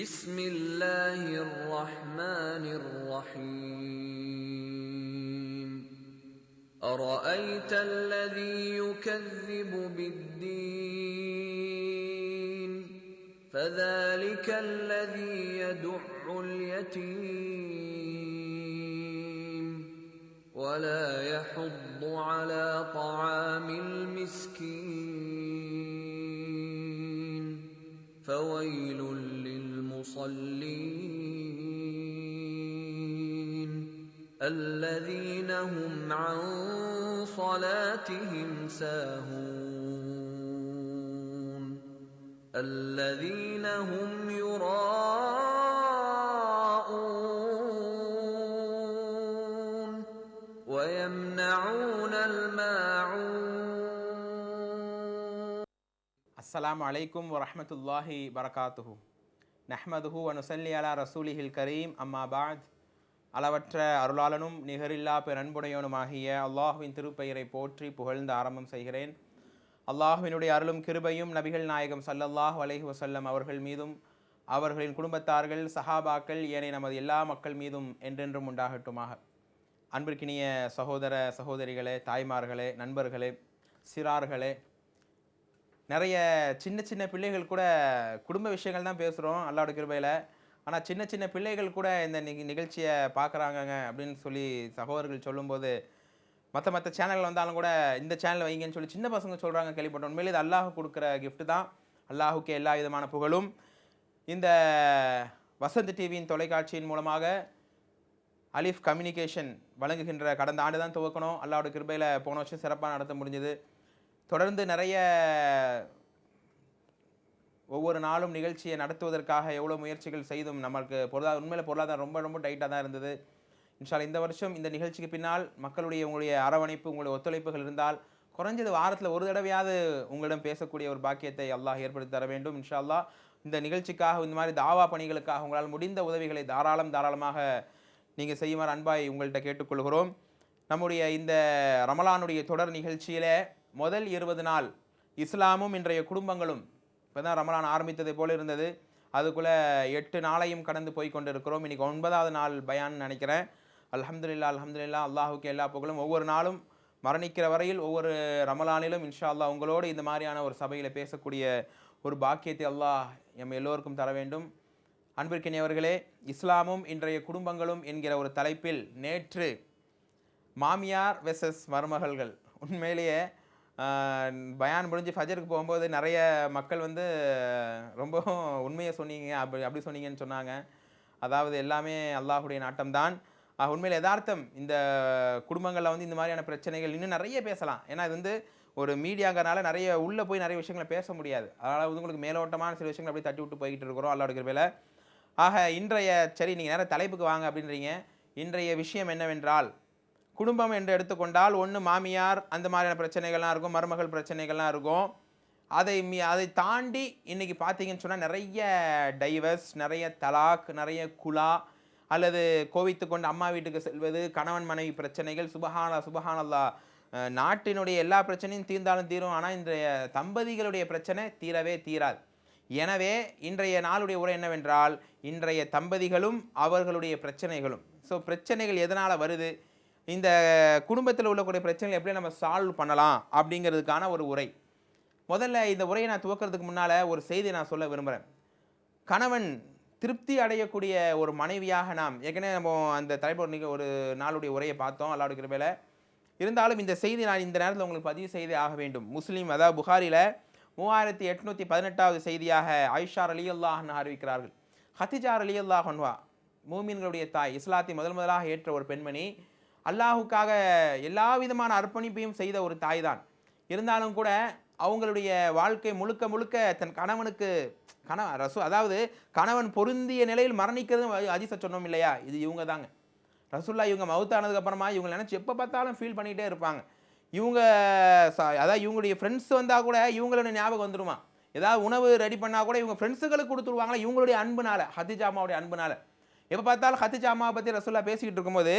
بسم الله الرحمن الرحيم. أرأيت الذي يكذب بالدين؟ فذلك الذي يدع اليتيم. ولا يحض على طعام المسكين. فويل المصلين الذين هم عن صلاتهم ساهون الذين هم يراءون ويمنعون الماعون السلام عليكم ورحمة الله وبركاته. நஹ்மதுஹு அனுசல்லி அலா ரசூலிஹில் கரீம். அம்மா பாத். அளவற்ற அருளாளனும் நிகரில்லா பெரன்புடையவனுமாகிய அல்லாஹுவின் திருப்பெயரை போற்றி புகழ்ந்து ஆரம்பம் செய்கிறேன். அல்லாஹுவினுடைய அருளும் கிருபையும் நபிகள் நாயகம் சல்லல்லாஹ் அலைஹி வசல்லம் அவர்கள் மீதும் அவர்களின் குடும்பத்தார்கள் சஹாபாக்கள் ஏனைய நமது எல்லா மக்கள் மீதும் என்றென்றும் உண்டாகட்டுமாக. அன்பிற்கினிய சகோதர சகோதரிகளே தாய்மார்களே நண்பர்களே சிறார்களே நிறைய சின்ன சின்ன பிள்ளைகள் கூட குடும்ப விஷயங்கள் தான் பேசுகிறோம் அல்லாவோட கிருபையில். ஆனால் சின்ன சின்ன பிள்ளைகள் கூட இந்த நிகழ்ச்சியை பார்க்குறாங்கங்க அப்படின்னு சொல்லி சகோதரர்கள் சொல்லும்போது மற்ற மற்ற சேனல் வந்தாலும் கூட இந்த சேனல் வைங்கன்னு சொல்லி சின்ன பசங்க சொல்கிறாங்க கேள்விப்பட்டோம். உண்மையிலே இது அல்லாஹ் கொடுக்குற கிஃப்ட் தான். அல்லாஹுக்கு எல்லா விதமான புகழும். இந்த வசந்த் டிவியின் தொலைக்காட்சியின் மூலமாக அலிஃப் கம்யூனிகேஷன் வழங்குகின்ற கடந்த ஆண்டு தான் துவக்கணும். அல்லாவோட கிருபையில் போன வருஷம் சிறப்பாக நடத்த முடிஞ்சது. தொடர்ந்து நிறைய ஒவ்வொரு நாளும் நிகழ்ச்சியை நடத்துவதற்காக எவ்வளோ முயற்சிகள் செய்தும் நம்மளுக்கு பொருளாதார உண்மையில் பொருளாதாரம் ரொம்ப ரொம்ப டைட்டாக தான் இருந்தது. இன்ஷால் இந்த வருஷம் இந்த நிகழ்ச்சிக்கு பின்னால் மக்களுடைய உங்களுடைய அரவணைப்பு உங்களுடைய ஒத்துழைப்புகள் இருந்தால் குறைஞ்சது வாரத்தில் ஒரு தடவையாவது உங்களிடம் பேசக்கூடிய ஒரு பாக்கியத்தை அல்லாஹ் ஏற்படுத்தி தர வேண்டும். இன்ஷா இந்த நிகழ்ச்சிக்காக இந்த மாதிரி தாவா பணிகளுக்காக உங்களால் முடிந்த உதவிகளை தாராளம் தாராளமாக நீங்கள் செய்யுமாறு அன்பாய் உங்கள்கிட்ட கேட்டுக்கொள்கிறோம். நம்முடைய இந்த ரமலானுடைய தொடர் நிகழ்ச்சியில் முதல் இருபது நாள் இஸ்லாமும் இன்றைய குடும்பங்களும் இப்போ தான் ரமலான் ஆரம்பித்ததை போல இருந்தது. அதுக்குள்ளே எட்டு நாளையும் கடந்து போய் கொண்டு இருக்கிறோம் இன்றைக்கி ஒன்பதாவது நாள் பயான்னு நினைக்கிறேன். அல்ஹம்துலில்லாஹ் அல்ஹம்துலில்லாஹ் அல்லாஹுக்கு எல்லா புகழும். ஒவ்வொரு நாளும் மரணிக்கிற வரையில் ஒவ்வொரு ரமலானிலும் இன்ஷா அல்லாஹ் உங்களோடு இந்த மாதிரியான ஒரு சபையில் பேசக்கூடிய ஒரு பாக்கியத்தை அல்லாஹ் எம் எல்லோருக்கும் தர வேண்டும். அன்பிற்கினியவர்களே இஸ்லாமும் இன்றைய குடும்பங்களும் என்கிற ஒரு தலைப்பில் நேற்று மாமியார் வெசஸ் மருமகள்கள். உண்மையிலேயே பயான் முடிஞ்சு ஃபஜருக்கு போகும்போது நிறைய மக்கள் வந்து ரொம்பவும் உண்மையை சொன்னீங்க அப்படி அப்படி சொன்னீங்கன்னு சொன்னாங்க. அதாவது எல்லாமே அல்லாஹுடைய நாட்டம்தான் தான். உண்மையில் யதார்த்தம். இந்த குடும்பங்களில் வந்து இந்த மாதிரியான பிரச்சனைகள் இன்னும் நிறைய பேசலாம். ஏன்னா இது வந்து ஒரு மீடியாங்கிறனால நிறைய உள்ளே போய் நிறைய விஷயங்களை பேச முடியாது. அதனால் வந்து உங்களுக்கு மேலோட்டமான சில விஷயங்கள் அப்படியே தட்டி விட்டு போய்கிட்டு இருக்கிறோம் அல்லாஹ் கிருபையில. ஆக இன்றைய சரி நீங்கள் நேரம் தலைப்புக்கு வாங்க அப்படின்றீங்க. இன்றைய விஷயம் என்னவென்றால் குடும்பம் என்று எடுத்துக்கொண்டால் ஒன்று மாமியார் அந்த மாதிரியான பிரச்சனைகள்லாம் இருக்கும் மருமகள் பிரச்சனைகள்லாம் இருக்கும். அதை மீ அதை தாண்டி இன்றைக்கி பார்த்தீங்கன்னு சொன்னால் நிறைய டைவர்ஸ் நிறைய தலாக் நிறைய குலா அல்லது கோவித்து கொண்டு அம்மா வீட்டுக்கு செல்வது கணவன் மனைவி பிரச்சனைகள் சுபஹானா சுபஹானல்லா நாட்டினுடைய எல்லா பிரச்சனையும் தீர்ந்தாலும் தீரும். ஆனால் இன்றைய தம்பதிகளுடைய பிரச்சனை தீரவே தீராது. எனவே இன்றைய நாளுடைய உரை என்னவென்றால் இன்றைய தம்பதிகளும் அவர்களுடைய பிரச்சனைகளும். ஸோ பிரச்சனைகள் எதனால் வருது? இந்த குடும்பத்தில் உள்ளக்கூடிய பிரச்சனைகளை எப்படி நம்ம சால்வ் பண்ணலாம் அப்படிங்கிறதுக்கான ஒரு உரை. முதல்ல இந்த உரையை நான் துவக்கிறதுக்கு முன்னால் ஒரு செய்தியை நான் சொல்ல விரும்புகிறேன் கணவன் திருப்தி அடையக்கூடிய ஒரு மனைவியாக நாம் ஏற்கனவே நம்ம அந்த தலைப்பு ஒரு ஒரு நாளுடைய உரையை பார்த்தோம் அல்லாவுடைய கிருபையில் இருந்தாலும் இந்த செய்தி நான் இந்த நேரத்தில் உங்களுக்கு பதிவு செய்தே ஆக வேண்டும். முஸ்லீம் அதாவது புகாரில் மூவாயிரத்தி எட்நூற்றி பதினெட்டாவது செய்தியாக ஐஷார் அலி அல்லாஹன் அறிவிக்கிறார்கள். ஹத்திஜார் அலி அல்லாஹன்வா மூமின்களுடைய தாய் இஸ்லாத்தை முதல் முதலாக ஏற்ற ஒரு பெண்மணி அல்லாஹுக்காக எல்லா விதமான அர்ப்பணிப்பையும் செய்த ஒரு தாய் தான் இருந்தாலும் கூட அவங்களுடைய வாழ்க்கை முழுக்க முழுக்க தன் கணவனுக்கு கண ரசு அதாவது கணவன் பொருந்திய நிலையில் மரணிக்கிறதும் அஜிச சொன்னோம் இல்லையா? இது இவங்க தாங்க. ரசுல்லா இவங்க மவுத்தானதுக்கப்புறமா இவங்க நினச்சி எப்போ பார்த்தாலும் ஃபீல் பண்ணிகிட்டே இருப்பாங்க. இவங்க அதாவது இவங்களுடைய ஃப்ரெண்ட்ஸ் வந்தால் கூட இவங்களோட ஞாபகம் வந்துடுமா ஏதாவது உணவு ரெடி பண்ணால் கூட இவங்க ஃப்ரெண்ட்ஸுகளுக்கு கொடுத்துருவாங்களா? இவங்களுடைய அன்புனால ஹதிஜாமாவுடைய அன்புனால. எப்போ பார்த்தாலும் ஹத்திஜா அம்மாவை பற்றி ரசுல்லா பேசிக்கிட்டு இருக்கும்போது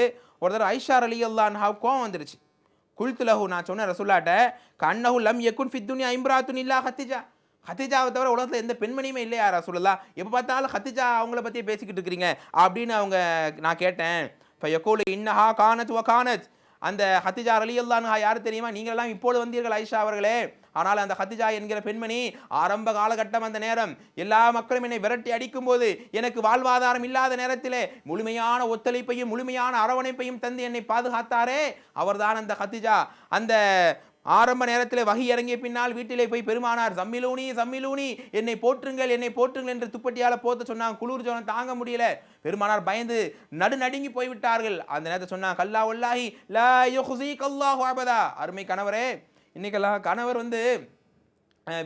ஒரு தடவை ஐஷா அலி அல்லான்ஹாவு கோவம் வந்துருச்சு. குல்து லஹு நான் சொன்னேன் ரசுல்லாட்ட கண்ணஹு லம் யக்குன் ஃபித்துனி ஐம்ராத்துன் இல்லா ஹத்திஜா ஹத்திஜாவை தவிர உலகத்தில் எந்த பெண்மணியுமே இல்லையா ரசூலுல்லா எப்போ பார்த்தாலும் ஹத்திஜா அவங்கள பற்றி பேசிக்கிட்டு இருக்கிறீங்க அப்படின்னு அவங்க நான் கேட்டேன். இப்போ யக்கூலு இன்னஹா கானத் வ கானத். அந்த ஹத்திஜா அலி அல்லான்ஹா யார் தெரியுமா? நீங்களெல்லாம் இப்போது வந்தீர்கள் ஐஷா அவர்களே. ஆனால் அந்த ஹத்திஜா என்கிற பெண்மணி ஆரம்ப காலகட்டம் அந்த நேரம். எல்லா மக்களும் என்னை விரட்டி அடிக்கும் போது எனக்கு வாழ்வாதாரம் இல்லாத நேரத்திலே முழுமையான ஒத்துழைப்பையும் முழுமையான அரவணைப்பையும் தந்து என்னை பாதுகாத்தாரே. அவர்தான் அந்த ஹத்திஜா. அந்த ஆரம்ப நேரத்தில் வகி இறங்கிய பின்னால் வீட்டிலே போய் பெருமானார் சம்மிலூனி சம்மிலூனி என்னை போற்றுங்கள் என்னை போற்றுங்கள் என்று துப்பட்டியால் போத்த சொன்னாங்க குளிர் ஜோனம் தாங்க முடியல. பெருமானார் பயந்து நடு நடுங்கி போய்விட்டார்கள். அந்த நேரத்தை சொன்னாங்க கல்லா உல்லாஹி லா யுஹ்ஸீக் அல்லாஹு அபதா. அருமை கணவரே இன்னைக்கெல்லாம் கணவர் வந்து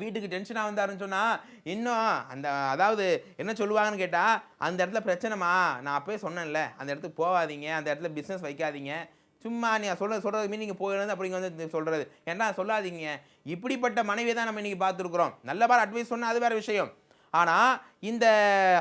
வீட்டுக்கு டென்ஷனாக வந்தாருன்னு சொன்னால் இன்னும் அந்த அதாவது என்ன சொல்லுவாங்கன்னு கேட்டால் அந்த இடத்துல பிரச்சனைமா நான் அப்போயே சொன்னேன்ல அந்த இடத்துக்கு போகாதீங்க அந்த இடத்துல பிஸ்னஸ் வைக்காதீங்க. சும்மா நீ சொல்ல சொல்கிறது மீறி நீங்கள் போயிடுறது அப்படிங்க வந்து சொல்கிறது ஏன்னா சொல்லாதீங்க? இப்படிப்பட்ட மனைவி தான் நம்ம இன்றைக்கி பார்த்துருக்குறோம். நல்ல பார் அட்வைஸ் சொன்னால் அது வேறு விஷயம். ஆனால் இந்த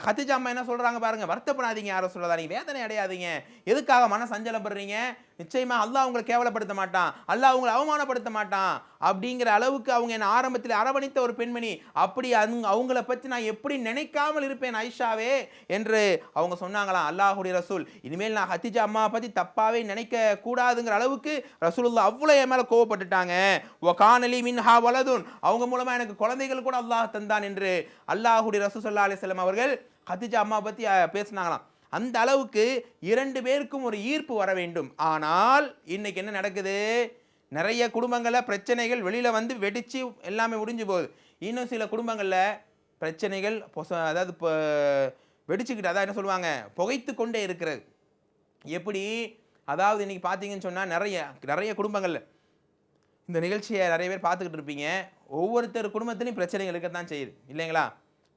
ஹத்திஜா அம்மா என்ன சொல்கிறாங்க பாருங்க? வருத்தப்படாதீங்க யாரும் சொல்லாதீங்க வேதனை அடையாதீங்க. எதுக்காக மன சஞ்சலப்படுறீங்க? நிச்சயமாக அல்லாஹ் உங்களை கேவலப்படுத்த மாட்டான். அல்லாஹ் உங்களை அவமானப்படுத்த மாட்டான். அப்படிங்கிற அளவுக்கு அவங்க என்னை ஆரம்பத்தில் அரவணைத்த ஒரு பெண்மணி. அப்படி அங்க- அவங்கள பற்றி நான் எப்படி நினைக்காமல் இருப்பேன் ஐஷாவே என்று அவங்க சொன்னாங்களாம் அல்லாஹுடைய ரசூல் இனிமேல் நான் ஹத்திஜா அம்மாவை பற்றி தப்பாகவே நினைக்க கூடாதுங்கிற அளவுக்கு ரசூலுல்லா அவ்வளோ என் மேலே கோவப்பட்டுட்டாங்க. ஓ காணலி மின்ஹா வலதுன். அவங்க மூலமாக எனக்கு குழந்தைகள் கூட அல்லாஹ் தந்தான் என்று அல்லாஹுடைய ரசூல் சல்லா அலிஸ்லாம் அவர்கள் ஹதிஜா அம்மா பற்றி பேசினாங்களாம். அந்த அளவுக்கு இரண்டு பேருக்கும் ஒரு ஈர்ப்பு வர வேண்டும். ஆனால் இன்றைக்கி என்ன நடக்குது? நிறைய குடும்பங்களில் பிரச்சனைகள் வெளியில் வந்து வெடித்து எல்லாமே முடிஞ்சு போகுது. இன்னும் சில குடும்பங்களில் பிரச்சனைகள் பொச அதாவது இப்போ வெடிச்சுக்கிட்டு அதான் என்ன சொல்லுவாங்க? புகைத்து கொண்டே இருக்கிறது. எப்படி? அதாவது இன்றைக்கி பார்த்தீங்கன்னு சொன்னால் நிறைய நிறைய குடும்பங்களில் இந்த நிகழ்ச்சியை நிறைய பேர் பார்த்துக்கிட்டு இருப்பீங்க. ஒவ்வொருத்தர் குடும்பத்துலேயும் பிரச்சனைகள் இருக்கத்தான் செய்யுது. இல்லைங்களா?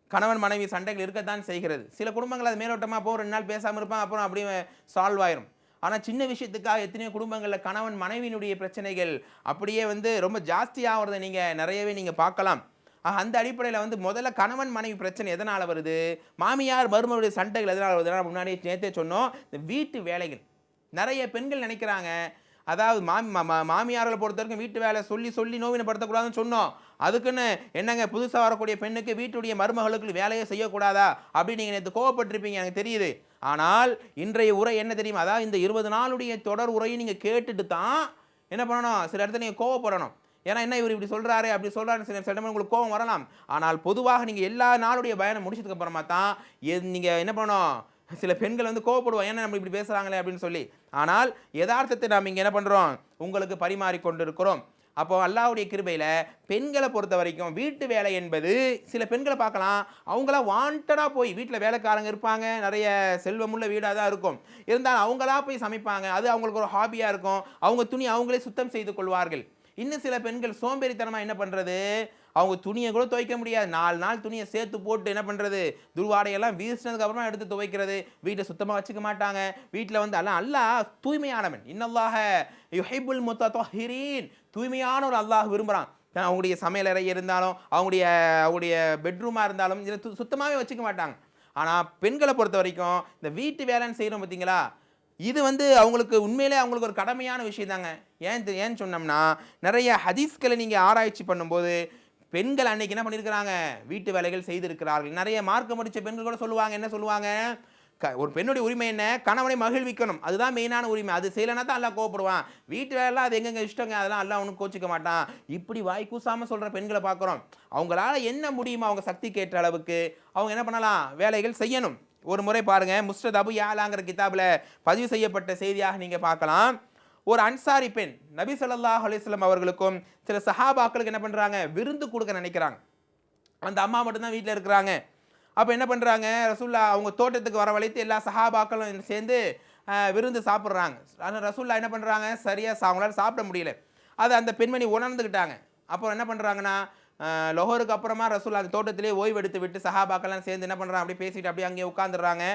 கணவன் மனைவி சண்டைகள் இருக்கத்தான் செய்கிறது. சில குடும்பங்கள் அது மேலோட்டமாக போகும். ரெண்டு நாள் பேசாமல் இருப்பாங்க அப்புறம் அப்படியே சால்வ் ஆயிரும். ஆனால் சின்ன விஷயத்துக்காக எத்தனையோ குடும்பங்களில் கணவன் மனைவியினுடைய பிரச்சனைகள் அப்படியே வந்து ரொம்ப ஜாஸ்தியாகிறத நீங்கள் நிறையவே நீங்கள் பார்க்கலாம். அந்த அடிப்படையில் வந்து முதல்ல கணவன் மனைவி பிரச்சனை எதனால் வருது? மாமியார் மருமனுடைய சண்டைகள் எதனால் வருதுன்னா முன்னாடியே நேற்றே சொன்னோம் இந்த வீட்டு வேலைகள். நிறைய பெண்கள் நினைக்கிறாங்க. அதாவது மாமி மா- மா- மாமியார்களை பொறுத்த வரைக்கும் வீட்டு வேலை சொல்லி சொல்லி நோவினப்படுத்தக்கூடாதுன்னு சொன்னோம். அதுக்குன்னு என்னங்க புதுசாக வரக்கூடிய பெண்ணுக்கு வீட்டுடைய மருமகளுக்கு வேலையை செய்யக்கூடாதா? அப்படின்னு நீங்கள் நேற்று கோவப்பட்டிருப்பீங்க எனக்கு தெரியுது. ஆனால் இன்றைய உரை என்ன தெரியுமா? அதாவது இந்த இருபது நாளுடைய தொடர் உரையை நீங்கள் கேட்டுட்டு தான் என்ன பண்ணணும்? சில இடத்துல நீங்கள் கோவப்படணும். ஏன்னா என்ன இவர் இப்படி சொல்கிறாரு அப்படி சொல்கிறாரு சில சில உங்களுக்கு கோவம் வரலாம். ஆனால் பொதுவாக நீங்கள் எல்லா நாளுடைய பயணம் முடிச்சதுக்கப்புறமா தான் எ- நீங்கள் என்ன பண்ணணும்? சில பெண்கள் வந்து கோவப்படுவோம் ஏன்னா நம்ம இப்படி பேசுகிறாங்களே அப்படின்னு சொல்லி. ஆனால் யதார்த்தத்தை நாம் இங்கே என்ன பண்ணுறோம் உங்களுக்கு பரிமாறி கொண்டிருக்கிறோம் அப்போ அல்லாவுடைய கிருபையில் பெண்களை பொறுத்த வரைக்கும் வீட்டு வேலை என்பது சில பெண்களை பார்க்கலாம். அவங்களா வாண்டடாக போய் வீட்டில் வேலைக்காரங்க இருப்பாங்க. நிறைய செல்வமுள்ள வீடாக தான் இருக்கும். இருந்தாலும் அவங்களா போய் சமைப்பாங்க. அது அவங்களுக்கு ஒரு ஹாபியாக இருக்கும். அவங்க துணி அவங்களே சுத்தம் செய்து கொள்வார்கள். இன்னும் சில பெண்கள் சோம்பேறித்தனமாக என்ன பண்ணுறது அவங்க துணியை கூட துவைக்க முடியாது. நாலு நாள் துணியை சேர்த்து போட்டு என்ன பண்ணுறது துர்வாடையெல்லாம் வீசினதுக்கு அப்புறமா எடுத்து துவைக்கிறது. வீட்டை சுத்தமாக வச்சுக்க மாட்டாங்க. வீட்டில் வந்து எல்லாம் அல்லாஹ் தூய்மையானவன். இன்னல்லாக யுஹிபுல் முத்தஹிரீன் தூய்மையான ஒரு அல்லாஹ் விரும்புகிறான் அவங்களுடைய சமையலறை இருந்தாலும் அவங்களுடைய அவங்களுடைய பெட்ரூமாக இருந்தாலும் இதில் து சுத்தமாகவே வச்சுக்க மாட்டாங்க. ஆனால் பெண்களை பொறுத்த வரைக்கும் இந்த வீட்டு வேலைன்னு செய்கிறோம் பார்த்தீங்களா இது வந்து அவங்களுக்கு உண்மையிலே அவங்களுக்கு ஒரு கடமையான விஷயம் தாங்க ஏன் ஏன்னு சொன்னோம்னா நிறைய ஹதீஸ்களை நீங்கள் ஆராய்ச்சி பண்ணும்போது பெண்கள் அன்னைக்கு என்ன பண்ணியிருக்கிறாங்க? வீட்டு வேலைகள் செய்திருக்கிறார்கள். நிறைய மார்க்கம் முடிச்ச பெண்கள் கூட சொல்லுவாங்க. என்ன சொல்லுவாங்க? க ஒரு பெண்ணுடைய உரிமை என்ன? கணவனை மகிழ்விக்கணும். அதுதான் மெயினான உரிமை. அது செய்யலைன்னா தான் எல்லாம் கோவப்படுவான். வீட்டு வேலைலாம் அது எங்கெங்கே இஷ்டங்க? அதெல்லாம் எல்லாம் ஒன்றும் கோச்சிக்க மாட்டான். இப்படி வாய் கூசாமல் சொல்கிற பெண்களை பார்க்குறோம். அவங்களால என்ன முடியுமோ அவங்க சக்திக்கு கேட்ட அளவுக்கு அவங்க என்ன பண்ணலாம்? வேலைகள் செய்யணும். ஒரு முறை பாருங்கள் முஸ்டத் அபு யாலாங்கிற கிதாபில் பதிவு செய்யப்பட்ட செய்தியாக நீங்கள் பார்க்கலாம். ஒரு அன்சாரி பெண் நபி ஸல்லல்லாஹு அலைஹி அவர்களுக்கும் சில சஹாபாக்களுக்கு என்ன பண்ணுறாங்க விருந்து கொடுக்க நினைக்கிறாங்க. அந்த அம்மா மட்டும்தான் வீட்டில் இருக்கிறாங்க. அப்போ என்ன பண்ணுறாங்க ரசூல்லா அவங்க தோட்டத்துக்கு வரவழைத்து எல்லா சஹாபாக்களும் சேர்ந்து விருந்து சாப்பிட்றாங்க. ஆனால் ரசூல்லா என்ன பண்ணுறாங்க சரியாக அவங்களால சாப்பிட முடியல. அது அந்த பெண்மணி உணர்ந்துக்கிட்டாங்க அப்போ என்ன பண்ணுறாங்கன்னா லொஹருக்கு அப்புறமா ரசூல்லா அந்த தோட்டத்திலே ஓய்வு எடுத்து விட்டு சஹாபாக்கெல்லாம் சேர்ந்து என்ன பண்ணுறாங்க அப்படியே பேசிட்டு அப்படியே அங்கேயே உட்காந்துடுறாங்க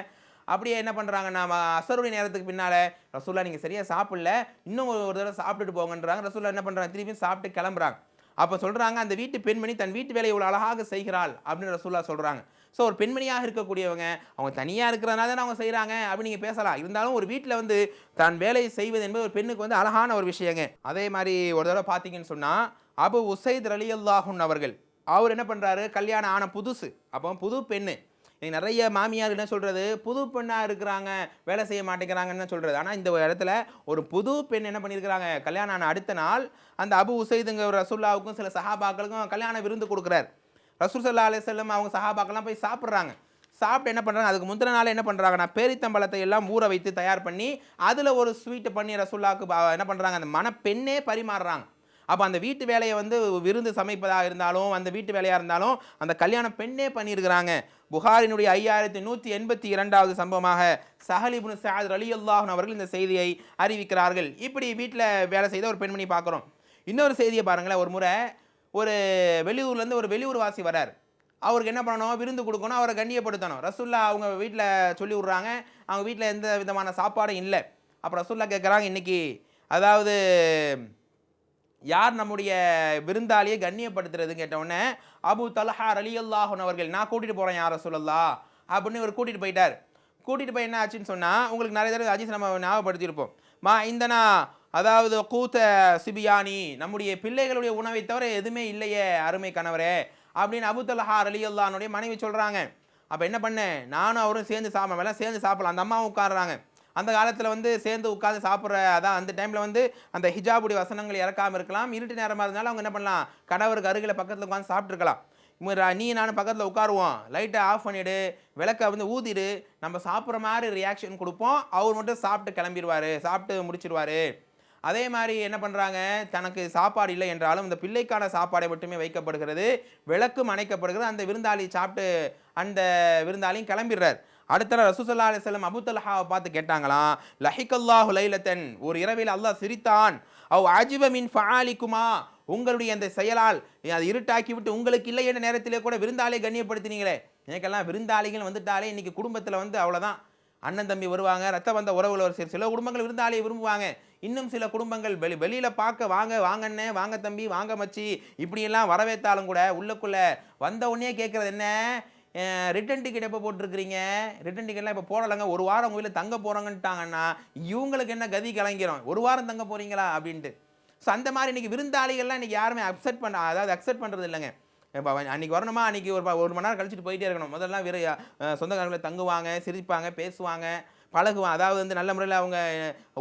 அப்படியே என்ன பண்ணுறாங்கன்னா அசருடைய நேரத்துக்கு பின்னால் ரசூல்லா நீங்கள் சரியாக சாப்பிடல இன்னும் ஒரு தடவை சாப்பிட்டுட்டு போங்கன்றாங்க. ரசூல்லா என்ன பண்ணுறாங்க திருப்பியும் சாப்பிட்டு கிளம்புறாங்க. அப்போ சொல்கிறாங்க அந்த வீட்டு பெண்மணி தன் வீட்டு வேலையை இவ்வளோ அழகாக செய்கிறாள் அப்படின்னு ரசூல்லா சொல்கிறாங்க ஸோ ஒரு பெண்மணியாக இருக்கக்கூடியவங்க அவங்க தனியாக இருக்கிறனால தானே அவங்க செய்கிறாங்க அப்படின்னு நீங்கள் பேசலாம். இருந்தாலும் ஒரு வீட்டில் வந்து தான் வேலையை செய்வது என்பது ஒரு பெண்ணுக்கு வந்து அழகான ஒரு விஷயங்க. அதே மாதிரி ஒரு தடவை பார்த்தீங்கன்னு சொன்னால் அபு உசைத் அலி அல்லாஹுன் அவர்கள் அவர் என்ன பண்ணுறாரு கல்யாணம் ஆன புதுசு அப்போ புது பெண்ணு இன்னைக்கு நிறைய மாமியார் என்ன சொல்கிறது புது பெண்ணாக இருக்கிறாங்க வேலை செய்ய மாட்டேங்கிறாங்கன்னு சொல்கிறது ஆனால் இந்த இடத்துல ஒரு புது பெண் என்ன பண்ணியிருக்கிறாங்க? கல்யாணம் ஆன அடுத்த நாள் அந்த அபு உசைதுங்க ரசுல்லாவுக்கும் சில சஹாபாக்களுக்கும் கல்யாண விருந்து கொடுக்குறாரு. ரசூல் சல்லா அலிசல்லம் அவங்க சஹாபாக்கெல்லாம் போய் சாப்பிட்றாங்க. சாப்பிட்டு என்ன பண்ணுறாங்க அதுக்கு முந்தின நாள் என்ன பண்ணுறாங்கன்னா பேரித்தம்பழத்தை எல்லாம் ஊற வைத்து தயார் பண்ணி அதில் ஒரு ஸ்வீட்டு பண்ணி ரசுல்லாவுக்கு என்ன பண்ணுறாங்க அந்த மணப்பெண்ணே பரிமாறுறாங்க. அப்போ அந்த வீட்டு வேலையை வந்து விருந்து சமைப்பதாக இருந்தாலும் அந்த வீட்டு வேலையாக இருந்தாலும் அந்த கல்யாண பெண்ணே பண்ணியிருக்கிறாங்க. புகாரினுடைய ஐயாயிரத்தி நூற்றி எண்பத்தி இரண்டாவது சம்பவமாக சஹலிபுன் சாத் அலி அல்லாஹன் அவர்கள் இந்த செய்தியை அறிவிக்கிறார்கள். இப்படி வீட்டில் வேலை செய்த ஒரு பெண்மணி பார்க்குறோம். இன்னொரு செய்தியை பாருங்களேன். ஒரு முறை ஒரு வெளியூர்லேருந்து ஒரு வெளியூர் வாசி வரார். அவருக்கு என்ன பண்ணணும்? விருந்து கொடுக்கணும். அவரை கண்ணியப்படுத்தணும். ரசுல்லா அவங்க வீட்டில் சொல்லி விட்றாங்க. அவங்க வீட்டில் எந்த விதமான சாப்பாடும் இல்லை. அப்போ ரசுல்லா கேட்குறாங்க இன்னைக்கு அதாவது யார் நம்முடைய விருந்தாளியை கண்ணியப்படுத்துறதுன்னு கேட்டவுடனே அபு தலஹா அலி அல்லாஹன் அவர்கள் நான் கூட்டிகிட்டு போகிறேன் யாரை ரசூலல்லா அப்படின்னு இவர் கூட்டிகிட்டு போயிட்டார். கூட்டிகிட்டு போய் என்ன ஆச்சுன்னு சொன்னால் உங்களுக்கு நிறைய தடவை அஜித் நம்ம ஞாபகப்படுத்தியிருப்போம். மா இந்தனா அதாவது கூத்த சிபியானி நம்முடைய பிள்ளைகளுடைய உணவை தவிர எதுவுமே இல்லையே அருமை கணவரே அப்படின்னு அபு அலி அல்லானுடைய மனைவி சொல்கிறாங்க அப்போ என்ன பண்ணேன்? நானும் அவரும் சேர்ந்து சாப்பிட எல்லாம் சேர்ந்து சாப்பிடலாம். அந்த அம்மாவும் உட்காடுறாங்க அந்த காலத்தில் வந்து சேர்ந்து உட்காந்து சாப்பிட்ற அதான் அந்த டைமில் வந்து அந்த ஹிஜாபுடைய வசனங்கள் இறக்காமல் இருக்கலாம். இருட்டு நேரமாக இருந்தாலும் அவங்க என்ன பண்ணலாம்? கணவருக்கு அருகில் பக்கத்தில் உட்காந்து சாப்பிட்ருக்கலாம் நீ நானும் பக்கத்தில் உட்காருவோம். லைட்டை ஆஃப் பண்ணிவிடு விளக்கை வந்து ஊதிடு. நம்ம சாப்பிட்ற மாதிரி ரியாக்ஷன் கொடுப்போம். அவர் மட்டும் சாப்பிட்டு கிளம்பிடுவார். சாப்பிட்டு முடிச்சிடுவார் அதே மாதிரி என்ன பண்ணுறாங்க தனக்கு சாப்பாடு இல்லை என்றாலும் இந்த பிள்ளைக்கான சாப்பாடை மட்டுமே வைக்கப்படுகிறது. விளக்கும் அணைக்கப்படுகிறது. அந்த விருந்தாளி சாப்பிட்டு அந்த விருந்தாளியும் கிளம்பிடுறார். அடுத்த நாள் ரசூசல்லா அலிஸ்லம் அபுத்தல்ஹாவை பார்த்து கேட்டாங்களாம் லஹிகல்லாஹு லைலத்தன். ஒரு இரவில் அல்லாஹ் சிரித்தான். அவ் அஜிப மின் ஃபஆலிக்குமா உங்களுடைய அந்த செயலால் அதை இருட்டாக்கி விட்டு உங்களுக்கு இல்லை என்ற நேரத்திலே கூட விருந்தாளியை கண்ணியப்படுத்தினீங்களே. எனக்கெல்லாம் விருந்தாளிகள் வந்துட்டாலே இன்றைக்கி குடும்பத்தில் வந்து அவ்வளோதான் அண்ணன் தம்பி வருவாங்க ரத்த வந்த உறவுகள் ஒரு சில குடும்பங்கள் விருந்தாளியை விரும்புவாங்க. இன்னும் சில குடும்பங்கள் வெளி வெளியில் பார்க்க வாங்க வாங்கண்ணே வாங்க தம்பி வாங்க மச்சி இப்படியெல்லாம் வரவேற்றாலும் கூட உள்ளக்குள்ளே வந்த உடனே கேட்குறது என்ன? ரிட்டன் டிக்கெட் எப்போ போட்டிருக்கிறீங்க? ரிட்டன் டிக்கெட்லாம் இப்போ போடலைங்க. ஒரு வாரம் உங்கள் வீட்டில் தங்க போகிறாங்கன்ட்டாங்கன்னா இவங்களுக்கு என்ன கதி கலங்கிறோம் ஒரு வாரம் தங்க போகிறீங்களா அப்படின்ட்டு. ஸோ அந்த மாதிரி இன்றைக்கி விருந்தாளிகள்லாம் இன்றைக்கி யாருமே அக்செப்ட் பண்ண அதாவது அக்செப்ட் பண்ணுறது இல்லைங்க. இப்போ அன்னைக்கு வரணுமா? அன்றைக்கி ஒரு ஒரு மணி நேரம் கழிச்சிட்டு போயிட்டே இருக்கணும். முதல்ல வேறு சொந்தக்காரங்களை தங்குவாங்க சிரிப்பாங்க பேசுவாங்க பழகுவாங்க. அதாவது வந்து நல்ல முறையில் அவங்க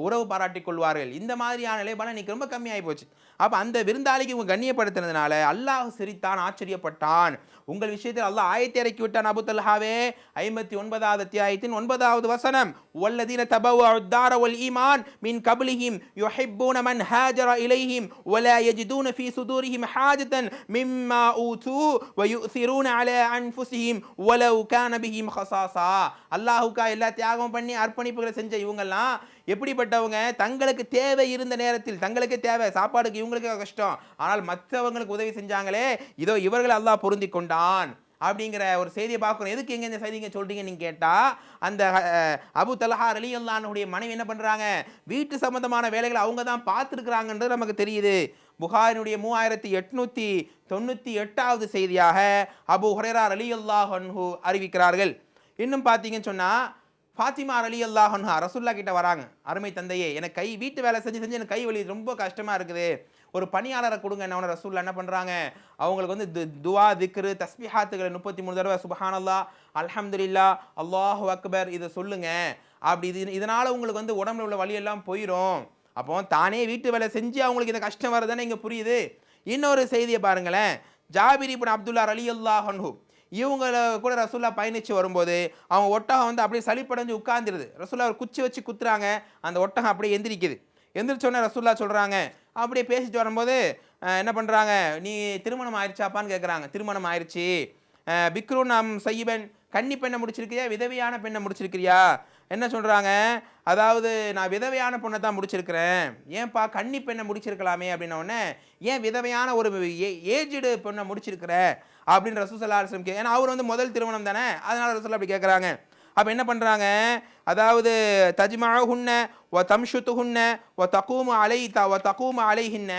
உறவு பாராட்டிக் கொள்வார்கள். இந்த மாதிரியான நிலைப்பாடு இன்றைக்கி ரொம்ப கம்மியாகி போச்சு. அப்போ அந்த விருந்தாளிக்கு இவங்க கண்ணியப்படுத்தினதுனால அல்லாஹ் சிரித்தான் ஆச்சரியப்பட்டான். உங்கள் விஷயத்தில் அல்லாஹ் ஆயத்தை இறக்கி விட்டான் அபு தல்ஹாவே. ஐம்பத்தி ஒன்பதாவது அத்தியாயத்தின் ஒன்பதாவது வசனம். ஒல்லதீன தபவு தார ஒல் ஈமான் மின் கபுலிஹிம் யுஹிப்பூன மன் ஹாஜர இலைஹிம் ஒல யஜிதூன ஃபி சுதூரிஹிம் ஹாஜதன் மிம்மா ஊது வயுசிரூன அல அன்ஃபுசிஹிம் ஒலவு கான பிஹிம் ஹசாசா. அல்லாஹுக்கா எல்லா தியாகம் பண்ணி அர்ப்பணிப்புகளை செஞ்ச இவங்கெல்லாம் எப்படிப்பட்டவங்க? தங்களுக்கு தேவை இருந்த நேரத்தில் தங்களுக்கு தேவை சாப்பாடுக்கு இவங்களுக்கு கஷ்டம். ஆனால் மற்றவங்களுக்கு உதவி செஞ்சாங்களே இதோ இவர்கள் அல்லாஹ் பொருந்தி கொண்டான் அப்படிங்கிற ஒரு செய்தியை பார்க்குறோம் எதுக்கு எங்கே இந்த செய்திங்க சொல்கிறீங்கன்னு கேட்டால் அந்த அபு தலஹா அலி அல்லானுடைய மனைவி என்ன பண்ணுறாங்க வீட்டு சம்பந்தமான வேலைகளை அவங்க தான் பார்த்துருக்குறாங்கன்றது நமக்கு தெரியுது. புகாரினுடைய மூவாயிரத்தி எட்நூற்றி தொண்ணூற்றி எட்டாவது செய்தியாக அபு ஹுரைரா அலி அல்லாஹ் அறிவிக்கிறார்கள். இன்னும் பார்த்தீங்கன்னு சொன்னால் ஃபாத்திமா அலி அல்லாஹன்ஹா ரசுல்லா கிட்ட வராங்க. அருமை தந்தையே எனக்கு கை வீட்டு வேலை செஞ்சு செஞ்சு எனக்கு கை வலி ரொம்ப கஷ்டமாக இருக்குது. ஒரு பணியாளரை கொடுங்க என்ன ரசூல்லா என்ன பண்ணுறாங்க அவங்களுக்கு வந்து து- துவா திக்ரு தஸ்பிஹாத்துக்களை முப்பத்தி மூணு தடவை சுபஹானல்லா அல்ஹம்துலில்லா அல்லாஹு அக்பர் இதை சொல்லுங்க. அப்படி இது இதனால் உங்களுக்கு வந்து உடம்புல உள்ள வழியெல்லாம் போயிடும் அப்போ தானே வீட்டு வேலை செஞ்சு அவங்களுக்கு இந்த கஷ்டம் வரதானே இங்கே புரியுது. இன்னொரு செய்தியை பாருங்களேன். ஜாபிரி இப்படி அப்துல்லா அலி அல்லாஹன்ஹூ இவங்கள கூட ரசூல்லா பயணித்து வரும்போது அவங்க ஒட்டகம் வந்து அப்படியே சளிப்படைஞ்சு உட்காந்துருது ரசூல்லா ஒரு குச்சி வச்சு குத்துறாங்க. அந்த ஒட்டகம் அப்படியே எந்திரிக்குது. எந்திரிச்சோடனே ரசூல்லா சொல்கிறாங்க அப்படியே பேசிட்டு வரும்போது என்ன பண்ணுறாங்க நீ திருமணம் ஆயிடுச்சாப்பான்னு கேட்குறாங்க திருமணம் ஆயிடுச்சு அஹ், பிக்ரு நாம் சையீபன் கன்னி பெண்ணை முடிச்சிருக்கிறியா? விதவையான பெண்ணை முடிச்சிருக்கிறியா? என்ன சொல்கிறாங்க அதாவது நான் விதவையான பொண்ணை தான் முடிச்சிருக்கிறேன். ஏன்பா கன்னி பெண்ணை முடிச்சிருக்கலாமே? அப்படின்ன உடனே ஏன் விதவையான ஒரு ஏஜ்டு பெண்ணை முடிச்சிருக்கிற? அப்படின்னு ரசூசல்லா அலுவலம் கே ஏன்னா அவர் வந்து முதல் திருமணம் தானே. அதனால் ரசூல் அப்படி கேட்குறாங்க அப்போ என்ன பண்ணுறாங்க அதாவது தஜ்மஹுன்ன ஒ தம்ஷுத்துஹுன்ன ஒ தக்கூம அலை த ஒ தக்கூம அலைஹின்ன.